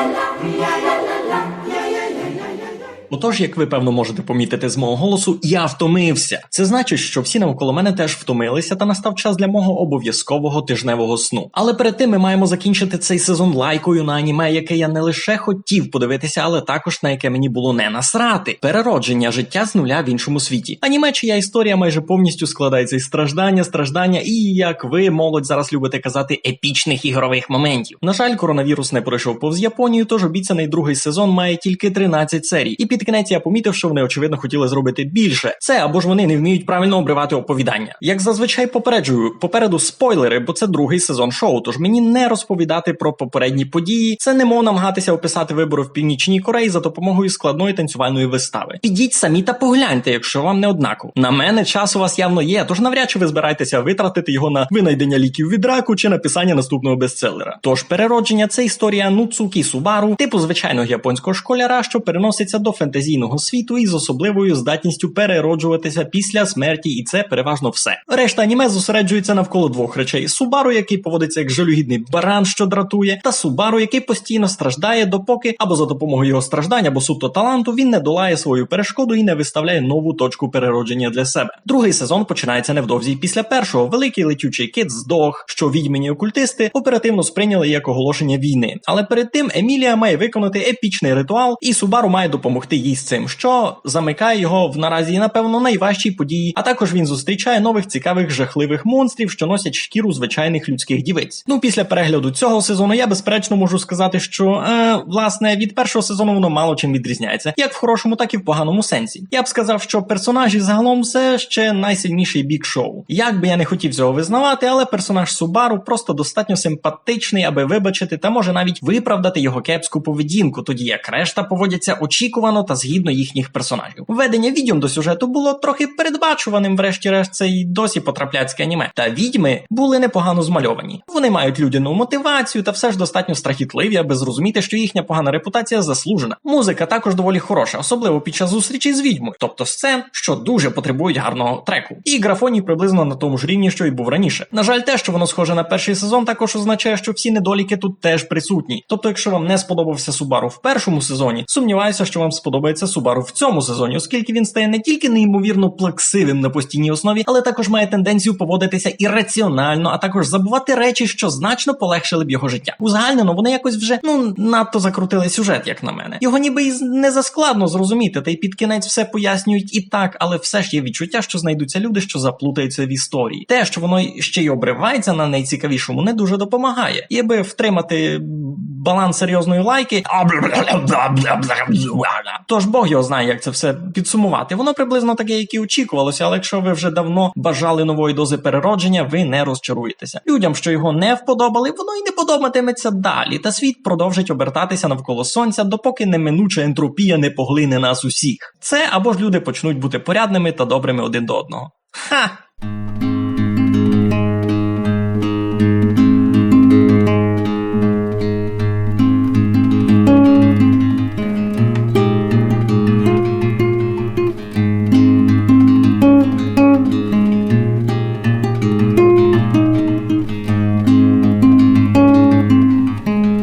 la, la, la, la, la. Тож, як ви певно можете помітити з мого голосу, я втомився. Це значить, що всі навколо мене теж втомилися, та настав час для мого обов'язкового тижневого сну. Але перед тим ми маємо закінчити цей сезон лайкою на аніме, яке я не лише хотів подивитися, але також на яке мені було не насрати. Переродження життя з нуля в іншому світі. Аніме, чия історія майже повністю складається із страждання, страждання і, як ви, молодь, зараз любите казати, епічних ігрових моментів. На жаль, коронавірус не пройшов повз Японію, тож обіцяний другий сезон має тільки 13 серій. І під кінець я помітив, що вони очевидно хотіли зробити більше. Це або ж вони не вміють правильно обривати оповідання. Як зазвичай попереджую, попереду спойлери, бо це другий сезон шоу. Тож мені не розповідати про попередні події. Це не мов намагатися описати вибори в північній Кореї за допомогою складної танцювальної вистави. Підіть самі та погляньте, якщо вам не однаково. На мене час у вас явно є, тож навряд чи ви збираєтеся витратити його на винайдення ліків від раку чи написання наступного бестселера. Тож переродження це історія Нуцукі Субару, типу звичайного японського школяра, що переноситься до фентезійного світу із особливою здатністю перероджуватися після смерті, і це переважно все. Решта аніме зосереджується навколо двох речей: Субару, який поводиться як жалюгідний баран, що дратує, та Субару, який постійно страждає, допоки або за допомогою його страждань, або суто таланту він не долає свою перешкоду і не виставляє нову точку переродження для себе. Другий сезон починається невдовзі після першого. Великий летючий кит здох, що відьмені окультисти оперативно сприйняли як оголошення війни. Але перед тим Емілія має виконати епічний ритуал, і Субару має допомогти їй з цим, що замикає його в наразі, напевно, найважчій події. А також він зустрічає нових цікавих жахливих монстрів, що носять шкіру звичайних людських дівиць. Ну, після перегляду цього сезону я безперечно можу сказати, що е, власне від першого сезону воно мало чим відрізняється, як в хорошому, так і в поганому сенсі. Я б сказав, що персонажі загалом все ще найсильніший бік шоу. Як би я не хотів цього визнавати, але персонаж Субару просто достатньо симпатичний, аби вибачити та може навіть виправдати його кепську поведінку, тоді як решта поводяться очікувано та згідно їхніх персонажів. Введення відьом до сюжету було трохи передбачуваним, врешті-решт це й досі потрапляцьке аніме. Та відьми були непогано змальовані. Вони мають людяну мотивацію та все ж достатньо страхітливі, аби зрозуміти, що їхня погана репутація заслужена. Музика також доволі хороша, особливо під час зустрічі з відьмою, тобто сцен, що дуже потребують гарного треку. І графоній приблизно на тому ж рівні, що й був раніше. На жаль, те, що воно схоже на перший сезон, також означає, що всі недоліки тут теж присутні. Тобто, якщо вам не сподобався Субару в першому сезоні, сумніваюся, що вам сподобається Субару в цьому сезоні, оскільки він стає не тільки неймовірно плаксивим на постійній основі, але також має тенденцію поводитися ірраціонально, а також забувати речі, що значно полегшили б його життя. Узагальнено вони якось вже ну надто закрутили сюжет, як на мене. Його ніби й не заскладно зрозуміти, та й під кінець все пояснюють і так, але все ж є відчуття, що знайдуться люди, що заплутаються в історії. Те, що воно ще й обривається на найцікавішому, не дуже допомагає. І аби втримати баланс серйозної лайки. Тож Бог його знає, як це все підсумувати. Воно приблизно таке, як і очікувалося, але якщо ви вже давно бажали нової дози переродження, ви не розчаруєтеся. Людям, що його не вподобали, воно й не подобатиметься далі. Та світ продовжить обертатися навколо сонця, допоки неминуча ентропія не поглине нас усіх. Це або ж люди почнуть бути порядними та добрими один до одного. Ха!